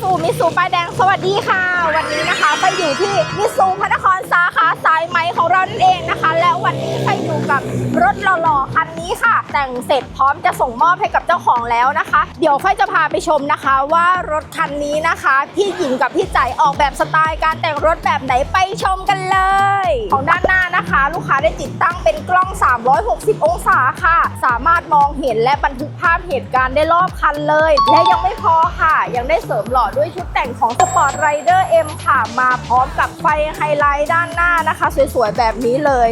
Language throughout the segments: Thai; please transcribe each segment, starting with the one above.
สูมิสูป้ายแดงสวัสดีค่ะ วันนี้นะคะไปอยู่ที่มิสูพระนครสาขาสายไหมของเรานั่นเอง วันนี้ไปอยู่กับรถหล่อๆคันนี้ค่ะ แต่งเสร็จพร้อมจะส่งมอบให้กับเจ้าของแล้วนะคะ เดี๋ยวไฟจะพาไปชมนะคะ ว่ารถคันนี้นะคะ พี่หญิงกับพี่ใจออกแบบสไตล์การแต่งรถแบบไหนไปชมกันเลย ของด้านหน้านะคะ ลูกค้าได้ติดตั้งเป็นกล้อง 360 องศาค่ะ สามารถมองเห็นและบันทึกภาพเหตุการณ์ได้รอบคันเลย และยังไม่พอค่ะ ยังได้เสริมหล่อด้วยชุดแต่งของ Sport Rider M ค่ะมาพร้อมกับไฟไฮไลท์ด้านหน้านะคะ สวยๆแบบนี้เลย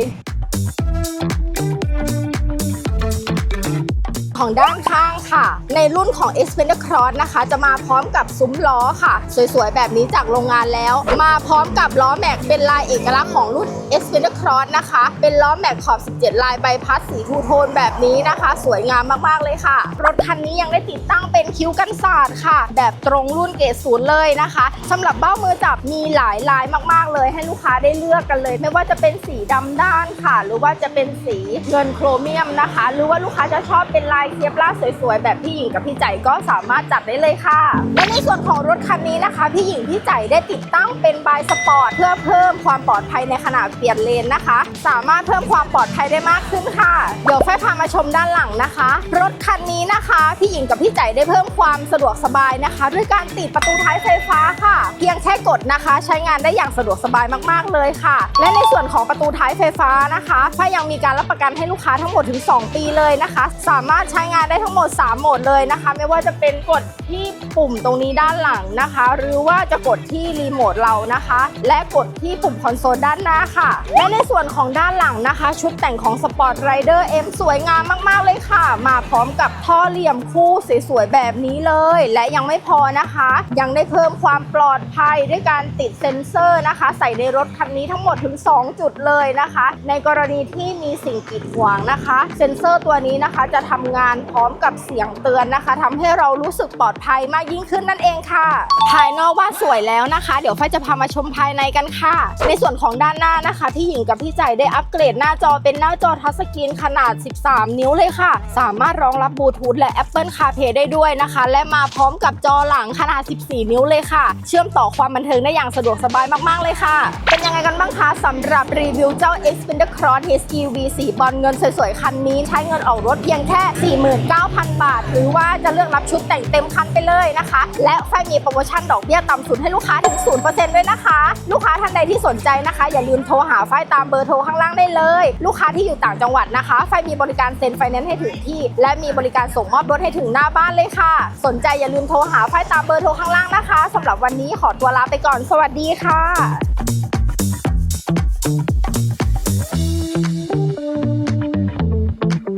ของด้านข้างค่ะ ในรุ่นของ x p e n d e r Cross นะคะ จะมาพร้อมกับซุ้มล้อค่ะ สวยๆ แบบนี้จากโรงงานแล้ว มาพร้อมกับล้อแม็กเป็นลายเอกลักษณ์ของรุ่น x p e n d e r Cross นะคะ เป็นล้อแม็กขอบ 17 ลายใบพัดสีทูโทนแบบนี้นะคะ สวยงามมากๆเลยค่ะ รถคันนี้ยังได้ติดตั้งเป็นคิ้วกันศาสตร์ค่ะ แบบตรงรุ่นเกรดศูนย์เลยนะคะสำหรับเบ้ามือจับมีหลายลายมากๆเลย ให้ลูกค้าได้เลือกกันเลย ไม่ว่าจะเป็นสีดำด้านค่ะ หรือว่าจะเป็นสีเงินโครเมียมนะคะ หรือว่าลูกค้าจะชอบเป็นลายเทียบล่าสวยๆ แบบพี่หญิงกับพี่ใจก็สามารถจัดได้เลยค่ะ และในส่วนของรถคันนี้นะคะ พี่หญิงพี่ใจได้ติดตั้งเป็นบายสปอร์ตเพื่อเพิ่มความปลอดภัยในขณะเปลี่ยนเลนนะคะ สามารถเพิ่มความปลอดภัยได้มากขึ้นค่ะ เดี๋ยวไฟพามาชมด้านหลังนะคะ รถคันนี้นะคะ พี่หญิงกับพี่ใจได้เพิ่มความสะดวกสบายนะคะ ด้วยการติดประตูท้ายไฟฟ้าค่ะ เพียงแค่กดนะคะ ใช้งานได้อย่างสะดวกสบายมากๆเลยค่ะ และในส่วนของประตูท้ายไฟฟ้านะคะไฟยังมีการรับประกันให้ลูกค้าทั้งหมดถึง 2 ปีเลยนะคะ สามารถใช้ช้งานได้ทั้งหมด 3 โหมดเลยนะคะ ไม่ว่าจะเป็นกดที่ปุ่มตรงนี้ด้านหลังนะคะ หรือว่าจะกดที่รีโมทเรานะคะ และกดที่ปุ่มคอนโซลด้านหน้าค่ะ และในส่วนของด้านหลังนะคะ ชุดแต่งของ Sport Rider M สวยงามมากๆเลยค่ะ มาพร้อมกับท่อเหลี่ยมคู่สวยๆแบบนี้เลย และยังไม่พอนะคะ ยังได้เพิ่มความปลอดภัยด้วยการติดเซ็นเซอร์นะคะ ใส่ในรถคันนี้ทั้งหมดถึง 2 จุดเลยนะคะ ในกรณีที่มีสิ่งกีดขวางนะคะ เซ็นเซอร์ตัวนี้นะคะจะทำงานพร้อมกับเสียงเตือนนะคะทำให้เรารู้สึกปลอดภัยมากยิ่งขึ้นนั่นเองค่ะ ภายนอกว่าสวยแล้วนะคะ เดี๋ยวไฟจะพามาชมภายในกันค่ะ ในส่วนของด้านหน้านะคะพี่หญิงกับพี่ใจได้อัปเกรดหน้าจอเป็นหน้าจอทัชสกรีนขนาด 13 นิ้วเลยค่ะ สามารถรองรับบลูทูธและ Apple CarPlay ได้ด้วยนะคะ และมาพร้อมกับจอหลังขนาด 14 นิ้วเลยค่ะ เชื่อมต่อความบันเทิงได้อย่างสะดวกสบายมากๆเลยค่ะ เป็นยังไงกันบ้างคะสำหรับรีวิวเจ้า Xpander Cross HEV สีบอลเงินสวยๆคันนี้ใช้เงินออกรถเพียงแค่49,000 บาท หรือว่าจะเลือกรับชุดแต่งเต็มคันไปเลยนะคะ และไฟมีโปรโมชั่นดอกเบี้ยต่ำสุดให้ลูกค้าถึง 0%ด้วยนะคะ ลูกค้าท่านใดที่สนใจนะคะ อย่าลืมโทรหาไฟตามเบอร์โทรข้างล่างได้เลย ลูกค้าที่อยู่ต่างจังหวัดนะคะ ไฟมีบริการเซ็นไฟแนนซ์ให้ถึงที่ และมีบริการส่งมอบรถให้ถึงหน้าบ้านเลยค่ะ สนใจอย่าลืมโทรหาไฟตามเบอร์โทรข้างล่างนะคะสำหรับวันนี้ขอตัวลาไปก่อน สวัสดีค่ะ